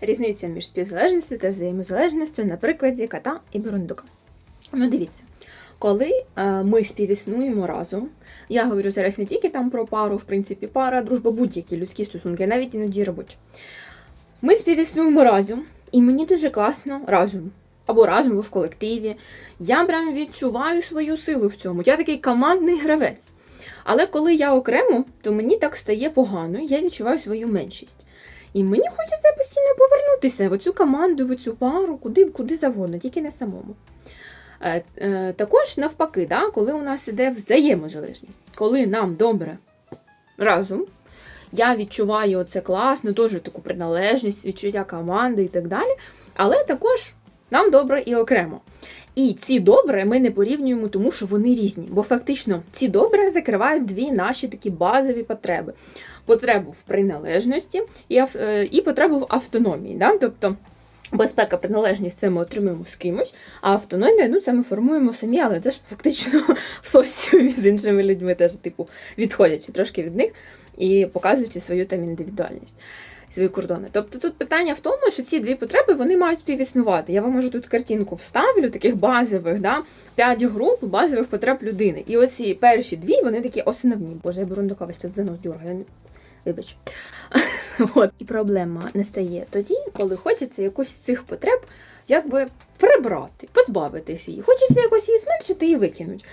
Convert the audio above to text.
Різниця між співзалежністю та взаємозалежністю на прикладі кота і бурундука. Ну, дивіться, коли е, ми співіснуємо разом, я говорю зараз не тільки там про пару, в принципі, пара, дружба, будь-які людські стосунки, навіть іноді робочі. Ми співіснуємо разом, і мені дуже класно разом. Або разом, або в колективі. Я прям відчуваю свою силу в цьому. Я такий командний гравець. Але коли я окремо, то мені так стає погано, я відчуваю свою меншість. І мені хочеться постійно повернутися в цю команду, в цю пару, куди, куди завгодно, тільки не самому. Е, е, Також навпаки, да, коли у нас іде взаємозалежність, коли нам добре разом, я відчуваю це класно, теж таку приналежність, відчуття команди і так далі. Але також нам добре і окремо. І ці добре ми не порівнюємо, тому що вони різні. Бо фактично ці добре закривають дві наші такі базові потреби: потребу в приналежності і, е, потребу в автономії. Да? Тобто безпека, приналежність це ми отримуємо з кимось, а автономія ну, це ми формуємо самі, але теж фактично в соціумі з іншими людьми, теж, типу, відходячи трошки від них і показуючи свою там індивідуальність. Свої кордони. Тобто тут питання в тому, що ці дві потреби вони мають співіснувати. Я вам можу тут картинку вставлю, таких базових, да, п'ять груп базових потреб людини. І оці перші дві, вони такі основні. Боже, я бурундука весь час за нос дергаю. Вибач. От. І проблема настає тоді, коли хочеться якусь з цих потреб якби прибрати, позбавитися її. Хочеться якось її зменшити і викинути.